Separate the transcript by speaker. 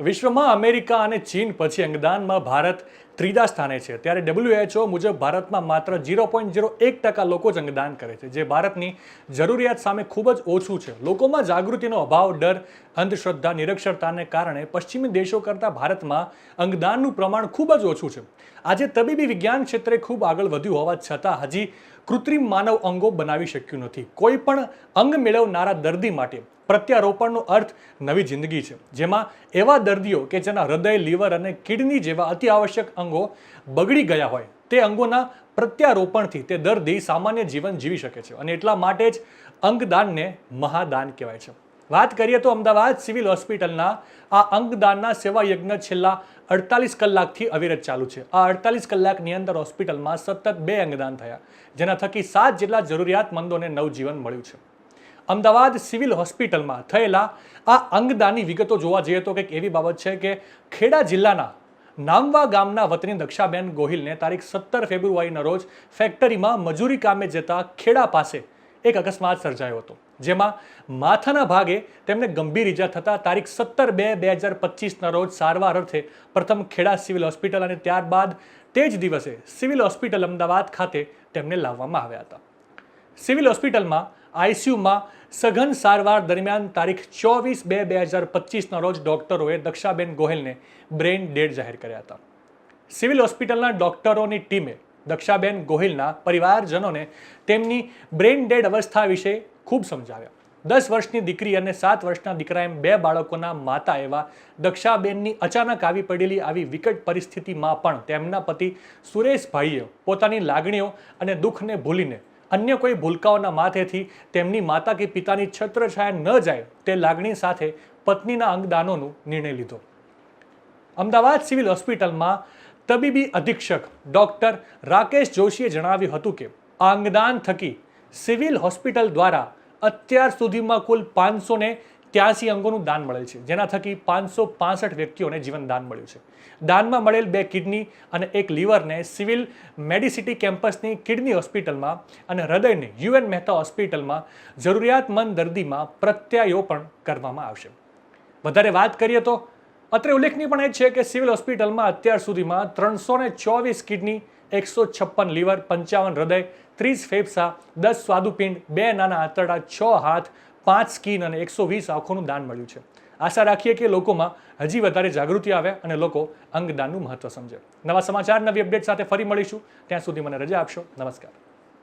Speaker 1: વિશ્વમાં અમેરિકા અને ચીન પછી અંગદાનમાં ભારત ત્રીજા સ્થાને છે. ત્યારે ડબલ્યુએચઓ મુજબ ભારતમાં માત્ર ઝીરો પોઈન્ટ ઝીરો એક ટકા લોકો જ અંગદાન કરે છે, જે ભારતની જરૂરિયાત સામે ખૂબ જ ઓછું છે. લોકોમાં જાગૃતિનો અભાવ, ડર, અંધશ્રદ્ધા, નિરક્ષરતાને કારણે પશ્ચિમી દેશો કરતાં ભારતમાં અંગદાનનું પ્રમાણ ખૂબ જ ઓછું છે. આજે તબીબી વિજ્ઞાન ક્ષેત્રે ખૂબ આગળ વધ્યું હોવા છતાં હજી કૃત્રિમ માનવ અંગો બનાવી શક્યું નથી. કોઈ પણ અંગ મેળવનારા દર્દી માટે પ્રત્યારોપણનો અર્થ નવી જિંદગી છે. જેમાં એવા દર્દીઓ કે જેના હૃદય, લીવર અને કિડની જેવા અતિ આવશ્યક અંગો બગડી ગયા હોય, તે અંગોના પ્રત્યારોપણથી તે દર્દી સામાન્ય જીવન જીવી શકે છે અને એટલા માટે જ અંગદાનને મહાદાન કહેવાય છે. વાત કરીએ તો અમદાવાદ સિવિલ હોસ્પિટલના આ અંગદાનના સેવા યજ્ઞ છેલ્લા અડતાલીસ કલાકથી અવિરત ચાલુ છે. આ અડતાલીસ કલાકની અંદર હોસ્પિટલમાં સતત બે અંગદાન થયા, જેના થકી સાત જેટલા જરૂરિયાતમંદોને નવજીવન મળ્યું છે. અમદાવાદ સિવિલ હોસ્પિટલમાં થયેલા આ અંગદાની વિગતો જોવા જઈએ તો કંઈક એવી બાબત છે કે ખેડા જિલ્લાના નામવા ગામના વતની દક્ષાબેન ગોહિલને તારીખ સત્તર ફેબ્રુઆરીના રોજ ફેક્ટરીમાં મજૂરી કામે જતા ખેડા પાસે એક અકસ્માત સર્જાયો હતો. જેમાં માથાના ભાગે તેમને ગંભીર ઈજા થતાં તારીખ સત્તર બે બે હજાર પચીસના રોજ સારવાર અર્થે પ્રથમ ખેડા સિવિલ હોસ્પિટલ અને ત્યારબાદ તે જ દિવસે સિવિલ હોસ્પિટલ અમદાવાદ ખાતે તેમને લાવવામાં આવ્યા હતા. સિવિલ હોસ્પિટલમાં આઈસીયુમાં સઘન સારવાર દરમિયાન તારીખ ચોવીસ બે બે હજાર પચીસના રોજ ડૉક્ટરોએ દક્ષાબેન ગોહેલને બ્રેઇન ડેડ જાહેર કર્યા હતા. સિવિલ હોસ્પિટલના ડૉક્ટરોની ટીમે દક્ષાબેન ગોહિલના પરિવારજનોને તેમની બ્રેઇન ડેડ અવસ્થા વિશે ખૂબ સમજાવ્યા. દસ વર્ષની દીકરી અને સાત વર્ષના દીકરા એમ બે બાળકોના માતા એવા દક્ષાબેનની અચાનક આવી પડેલી આવી વિકટ પરિસ્થિતિમાં પણ તેમના પતિ સુરેશભાઈએ પોતાની લાગણીઓ અને દુઃખને ભૂલીને અન્ય કોઈ ભૂલકાઓના માથેથી તેમની માતા કે પિતાની છત્રછાયા ન જાય તે લાગણી સાથે પત્નીના અંગદાનોનું નિર્ણય લીધો. અમદાવાદ સિવિલ હોસ્પિટલમાં તબીબી અધિક્ષક ડૉક્ટર રાકેશ જોશીએ જણાવ્યું હતું કે, આ અંગદાન થકી સિવિલ હોસ્પિટલ દ્વારા અત્યાર સુધીમાં કુલ પાંચસો ને ત્યાસી અંગોનું દાન મળેલ છે, જેના થકી પાંચસો પાસઠ વ્યક્તિઓને જીવન દાન મળ્યું છે. દાનમાં મળેલ બે કિડની અને એક લીવરને સિવિલ મેડિસિટી કેમ્પસની કિડની હોસ્પિટલમાં અને હૃદયને યુએન મહેતા હોસ્પિટલમાં જરૂરિયાતમંદ દર્દીમાં પ્રત્યાયોપણ કરવામાં આવશે. વધારે વાત કરીએ તો, અત્રે ઉલ્લેખનીય પણ એ છે કે સિવિલ હોસ્પિટલમાં અત્યાર સુધીમાં ત્રણસો ને ચોવીસ કિડની, એકસો છપ્પન લીવર, પંચાવન હૃદય, ત્રીસ ફેફસા, દસ સ્વાદુપિંડ, બે નાના આંતરડા, છ હાથ પાંચ સ્કીન અને એકસો વીસ આંખોનું દાન મળ્યું છે. આશા રાખીએ કે લોકોમાં હજી વધારે જાગૃતિ આવે અને લોકો અંગદાનનું મહત્વ સમજે. નવા સમાચાર, નવી અપડેટ સાથે ફરી મળીશું. ત્યાં સુધી મને રજા આપશો. નમસ્કાર.